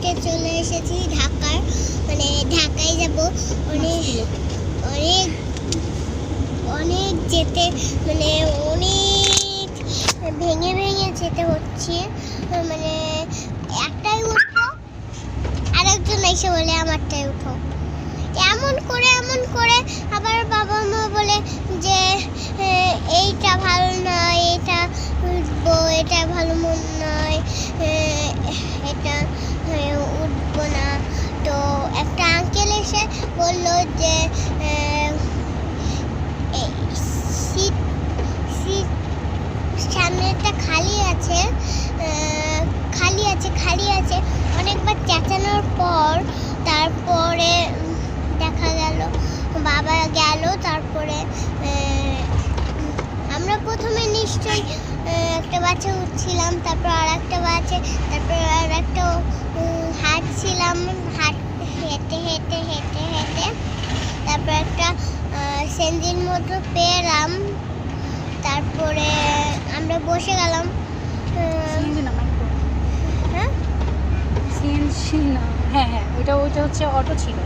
ঘাটে চলে এসেছি ঢাকার। মানে ঢাকায় যাব। অনেক অনেক অনেক যেতে মানে অনেক ভেঙে ভেঙে যেতে হচ্ছে। মানে একটাই উঠবো, আরেকজন এসে বলে আমারটাই উঠো। এমন করে এমন করে আবার বাবা মা বলে যে এইটা ভালো নয় এটা এটা ভালো মন নয় এটা এ, উঠবো না। তো একটা আঙ্কেল এসে বলল যে সিট সিট সামনে একটা খালি আছে খালি আছে খালি আছে। অনেকবার চেঁচানোর পর তারপরে দেখা গেল বাবা গেল তারপরে আমরা প্রথমে নিশ্চয়ই একটা বাচ্চা উঠছিলাম তারপর আর একটা বাচ্চা তারপর আর একটা হাঁটছিলাম হাঁট হেঁটে হেঁটে হেঁটে হেঁটে। তারপর একটা সেন্দির মতো পেলাম। তারপরে আমরা বসে গেলাম হ্যাঁ? হ্যাঁ হ্যাঁ ওইটা ওইটা হচ্ছে অটো ছিল।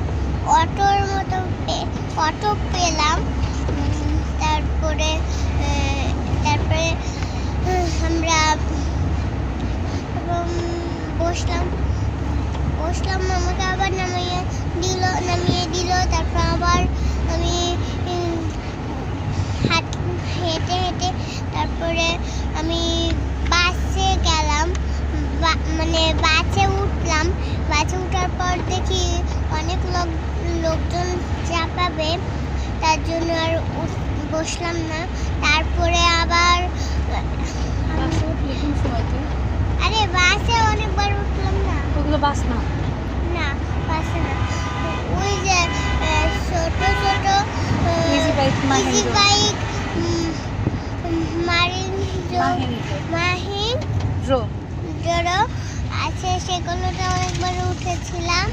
অটোর মতো অটো পেলাম। তারপরে তারপরে আমরা বসলাম। বসলাম আমাকে আবার নামিয়ে দিল নামিয়ে দিল তারপর আবার আমি হাঁট হেঁটে হেঁটে তারপরে আমি বাসে গেলাম মানে বাসে উঠলাম বাসে উঠার পর দেখি অনেক লোক লোকজন চাপাবে তার জন্য আর বসলাম না তারপরে আবার আরে বাসে অনেকবার উঠলাম না। ওগুলো বাসে না ওই যে আহ, ছোট ছোট ইজি বাইক মারিন মাহিন ড্রো জড়ো আছে সেগুলোতে অনেকবার উঠেছিলাম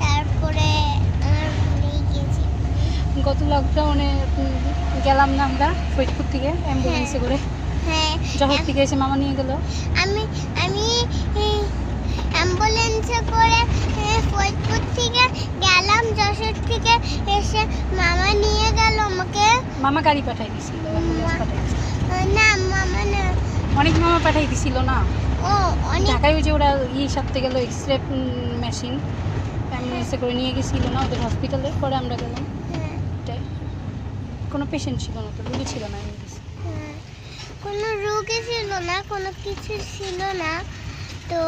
তারপরে গত লকডাউনে গেলাম না আমরা ফরিদপুর থেকে অ্যাম্বুলেন্সে করে। হ্যাঁ জহর থেকে এসে মামা নিয়ে গেল। আমি আমি অ্যাম্বুলেন্সে করে এ, ফরিদপুর থেকে গেলাম যশোর থেকে এসে মামা নিয়ে গেল আমাকে মামা গাড়ি পাঠাই দিছিল অনেক মামা পাঠাই দিছিল না। ও অনেক ঢাকায় ওই যে ওরা ইয়ে সারতে গেলো এক্স রে মেশিন অ্যাম্বুলেন্সে করে নিয়ে গেছিল না ওদের হসপিটালে পরে আমরা গেলাম। হ্যাঁ, কোনো পেশেন্ট ছিল না তো রুগী ছিল না হ্যাঁ। কোনো রোগী ছিল না কোনো কিছু ছিল না। তো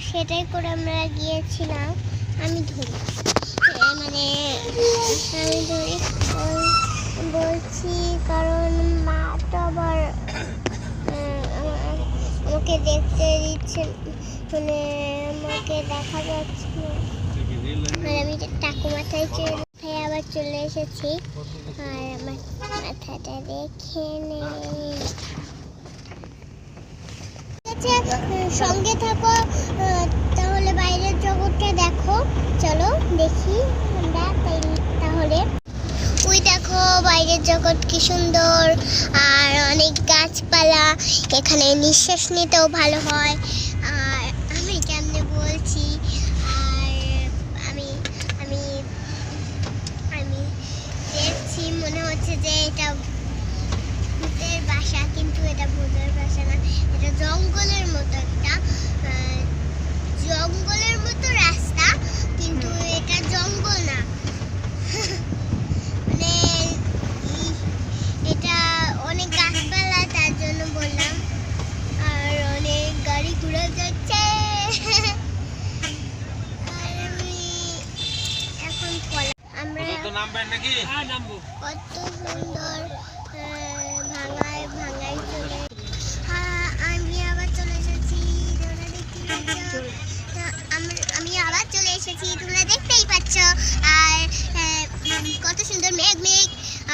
সেটাই করে আমরা গিয়েছিলাম। আমি ধরি। মানে আমি ধরি। আমাকে দেখতে দিচ্ছে মানে আমাকে দেখা যাচ্ছে। আর আমি টাকু মাথায় চলে আবার চলে এসেছি। আর আমার মাথাটা দেখে নেই সঙ্গে থাকো, তাহলে বাইরের জগৎটা দেখো। চলো দেখি আমরা তাহলে। দেখো, বাইরের জগৎ কি সুন্দর। আর অনেক গাছপালা, এখানে নিঃশ্বাস নিতেও ভালো হয়। আর আমি কেমনে বলছি, আর আমি আমি আমি দেখছি, মনে হচ্ছে যে এটা ভূতের বাসা, কিন্তু এটা ভূতের বাসা না, এটা জঙ্গলের মতো। আমরা হ্যাঁ নামবো। কত সুন্দর ভাঙায় ভাঙায় চলে। হ্যাঁ আমি আবার চলে এসেছি তোমরা দেখতে পাচ্ছ। আমি আবার চলে এসেছি তোমরা দেখতেই পাচ্ছ। আর কত সুন্দর মেঘ মেঘ।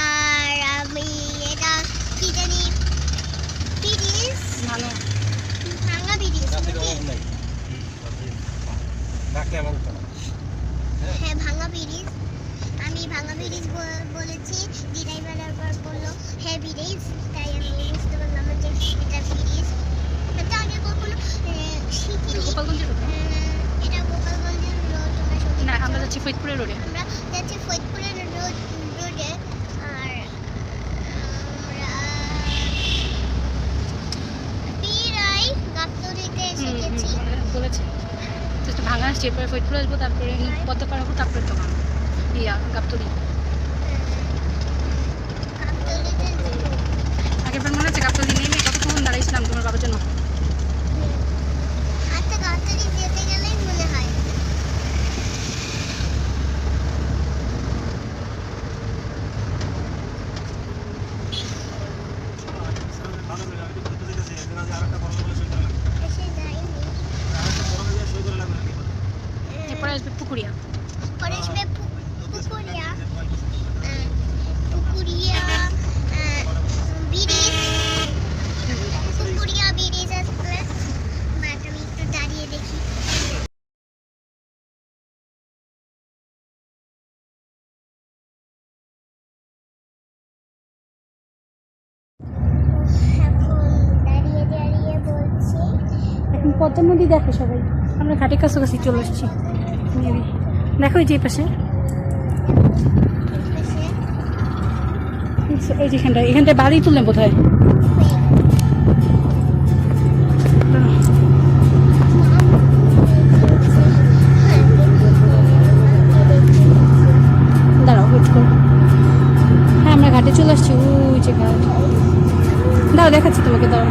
আর আমি এটা কি জানি ব্রিটিশ ভালো ভাঙা ব্রিটিশ হ্যাঁ ভাঙা আমি ভাঙা ব্রিজ বলেছি দিদাইবার একবার বলল হ্যাঁ ব্রিজ তাই আমি বুঝতে পারলাম যে এটা ব্রিজ এটা আগে কখনো শিখিনি। গোপালগঞ্জের কোথায়? আহ, এটা রোডে আমরা যাচ্ছি ফরিদপুরের রোড। রোডে আর আমরা বিরাই গাবতলিতে এসে গেছি। বলেছে। জাস্ট ভাঙা আসছে এরপরে ফরিদপুর আসব তারপরে পদ্মা পার হব তারপরে দোকান ইয়া গাবতলি গাবতলিতে আগেরবার মনে আছে গাবতলি নেমে কতক্ষণ দাঁড়াইছিলাম তোমার বাবার জন্য। পুকুরিয়া পরে আসবে পু- পুকুরিয়া আহ, পুকুরিয়া আহ, ব্রিজ পুকুরিয়া ব্রিজ আসবে বাট আমি একটু দাঁড়িয়ে দেখি এখন দাঁড়িয়ে দাঁড়িয়ে বলছি এখন পদ্মা নদী দেখো সবাই। আমরা ঘাটের কাছাকাছি চলে Maybe. দেখো যে পাশে। এই যেখানটা এখানটায় বাড়ি তুললেন বোধ হয় হ্যাঁ আমরা ঘাটে চলে আসছি। ওই দেখাচ্ছি তোমাকে, দাঁড়াও।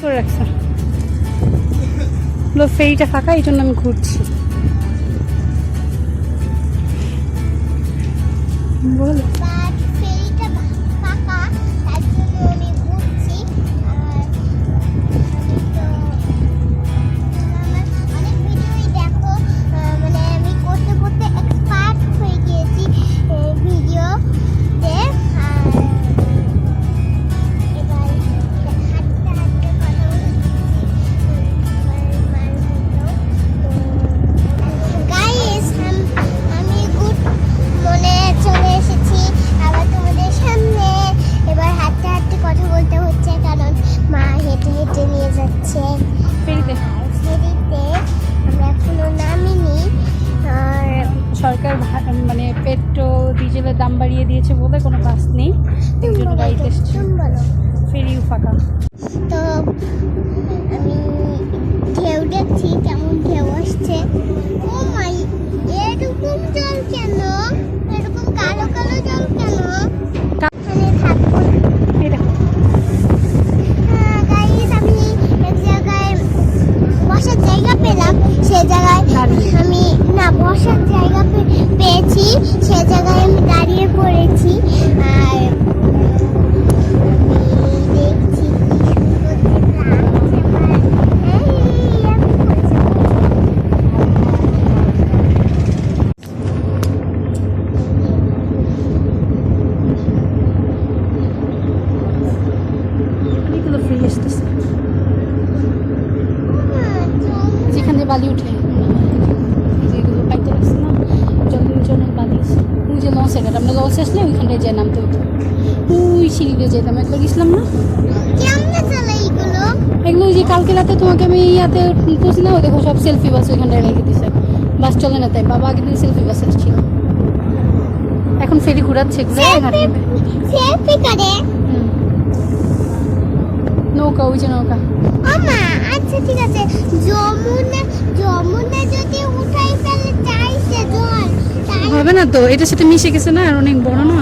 করে রাখছো। ফেরিটা ফাঁকা এই জন্য আমি ঘুরছি। বলো। পেট্রোল দাম বাড়িয়ে দিয়েছে বলে কোনো বাস নেই। বলো গাড়িতে ফেরিও ফাঁকা। তো জায়গা পেলাম সে জায়গায় আমি না বসার জায়গা পেয়েছি সে জায়গায় আমি দাঁড়িয়ে পড়েছি। আর লঞ্চ আমরা লঞ্চ আসলে ওইখানটায় যে নামতে হতো। ওই সিঁড়ি দিয়ে যেতাম একবার গেছিলাম না? এগুলো যে কালকে রাতে তোমাকে আমি ইয়াতে তুলছি না দেখো সব সেলফি বাস ওইখানটায় রেখে দিছে। বাস চলে না তাই বাবা আগের দিন সেলফি বাস এসেছিল এখন ফেরি ঘুরাচ্ছে। নৌকা ওই যে নৌকা। আচ্ছা ঠিক আছে। যমুনা যমুনা যদি উঠাই ফেলে চাইছে জল হবে না তো? এটার সাথে মিশে গেছে না আর অনেক বড় না?